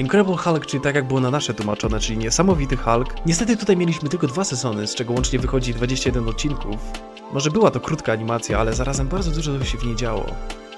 Incredible Hulk, czyli tak jak było na nasze tłumaczone, czyli niesamowity Hulk. Niestety tutaj mieliśmy tylko dwa sezony, z czego łącznie wychodzi 21 odcinków. Może była to krótka animacja, ale zarazem bardzo dużo się w niej działo.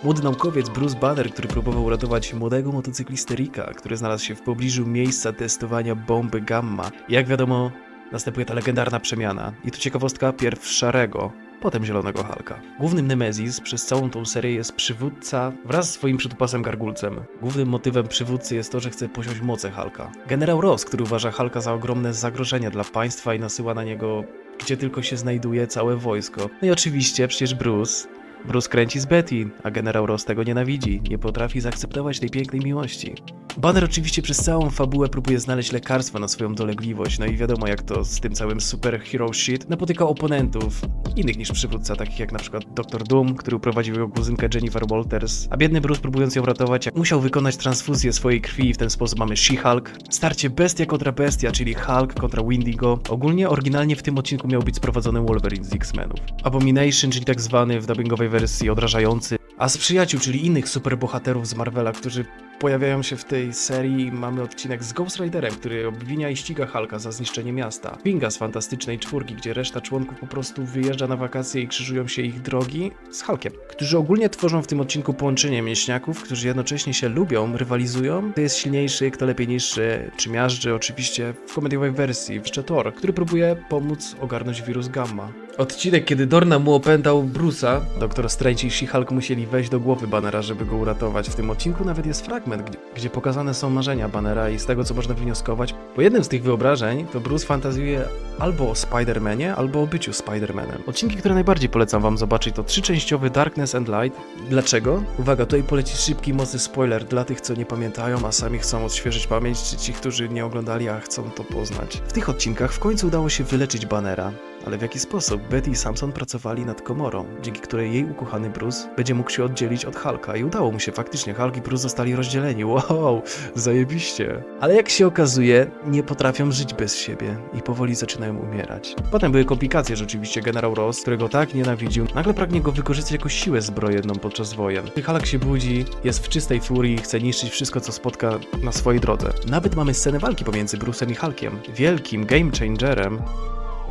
Młody naukowiec Bruce Banner, który próbował uratować młodego motocyklistę Ricka, który znalazł się w pobliżu miejsca testowania bomby Gamma. I jak wiadomo, następuje ta legendarna przemiana. I tu ciekawostka pierw szarego, potem zielonego Halka. Głównym Nemezis przez całą tą serię jest przywódca wraz z swoim przytupasem gargulcem. Głównym motywem przywódcy jest to, że chce posiąść moce Halka. Generał Ross, który uważa Halka za ogromne zagrożenie dla państwa i nasyła na niego gdzie tylko się znajduje całe wojsko. No i oczywiście przecież Bruce. Bruce kręci z Betty, a generał Ross tego nienawidzi, nie potrafi zaakceptować tej pięknej miłości. Banner oczywiście przez całą fabułę próbuje znaleźć lekarstwo na swoją dolegliwość, no i wiadomo jak to z tym całym superhero shit napotyka oponentów, innych niż przywódca, takich jak na przykład Dr. Doom, który uprowadził jego kuzynkę Jennifer Walters, a biedny Bruce próbując ją ratować, musiał wykonać transfuzję swojej krwi i w ten sposób mamy She-Hulk. Starcie bestia kontra bestia, czyli Hulk kontra Windigo. Ogólnie oryginalnie w tym odcinku miał być sprowadzony Wolverine z X-Menów. Abomination, czyli tak zwany w dubbingowej wersji odrażający, a z przyjaciół, czyli innych superbohaterów z Marvela, którzy pojawiają się w tej serii, mamy odcinek z Ghost Riderem, który obwinia i ściga Hulka za zniszczenie miasta. Pinga z Fantastycznej Czwórki, gdzie reszta członków po prostu wyjeżdża na wakacje i krzyżują się ich drogi z Hulkiem, którzy ogólnie tworzą w tym odcinku połączenie mięśniaków, którzy jednocześnie się lubią, rywalizują, kto jest silniejszy, kto lepiej niższy, czy miażdży, oczywiście w komediowej wersji, jeszcze Thor, który próbuje pomóc ogarnąć wirus Gamma. Odcinek, kiedy Dorna mu opętał Bruce'a, Doktor Strange i She-Hulk musieli wejść do głowy Bannera, żeby go uratować. W tym odcinku nawet jest fragment, gdzie, gdzie pokazane są marzenia Bannera i z tego, co można wnioskować, po jednym z tych wyobrażeń, to Bruce fantazjuje albo o Spider-Manie, albo o byciu Spider-Manem. Odcinki, które najbardziej polecam wam zobaczyć, to trzyczęściowy Darkness and Light. Dlaczego? Uwaga, tutaj poleci szybki, mocny spoiler dla tych, co nie pamiętają, a sami chcą odświeżyć pamięć, czy ci, którzy nie oglądali, a chcą to poznać. W tych odcinkach w końcu udało się wyleczyć Bannera, ale w jaki sposób Betty i Samson pracowali nad komorą, dzięki której jej ukochany Bruce będzie mógł się oddzielić od Hulka i udało mu się faktycznie, Hulk i Bruce zostali rozdzieleni, wow, zajebiście. Ale jak się okazuje, nie potrafią żyć bez siebie i powoli zaczynają umierać. Potem były komplikacje, że oczywiście generał Ross, którego tak nienawidził, nagle pragnie go wykorzystać jako siłę zbrojenną podczas wojen. Hulk się budzi, jest w czystej furii i chce niszczyć wszystko, co spotka na swojej drodze. Nawet mamy scenę walki pomiędzy Bruce'em i Hulkiem, wielkim game changerem,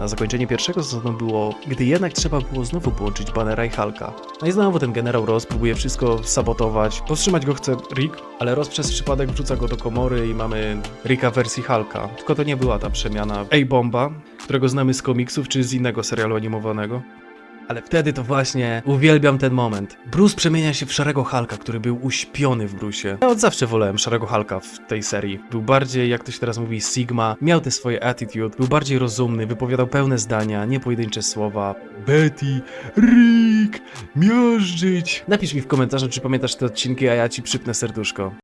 na zakończenie pierwszego sezonu było, gdy jednak trzeba było znowu połączyć Bannera i Hulka. No i znowu ten generał Ross próbuje wszystko sabotować. Powstrzymać go chce Rick, ale Ross przez przypadek wrzuca go do komory i mamy Ricka wersji Hulka. Tylko to nie była ta przemiana A-Bomba, którego znamy z komiksów czy z innego serialu animowanego. Ale wtedy to właśnie uwielbiam ten moment. Bruce przemienia się w szarego Hulka, który był uśpiony w Bruce'ie. Ja od zawsze wolałem szarego Hulka w tej serii. Był bardziej, jak to się teraz mówi, Sigma, miał te swoje attitude, był bardziej rozumny, wypowiadał pełne zdania, nie pojedyncze słowa. Betty, Rick, miażdżyć. Napisz mi w komentarzu, czy pamiętasz te odcinki, a ja ci przypnę serduszko.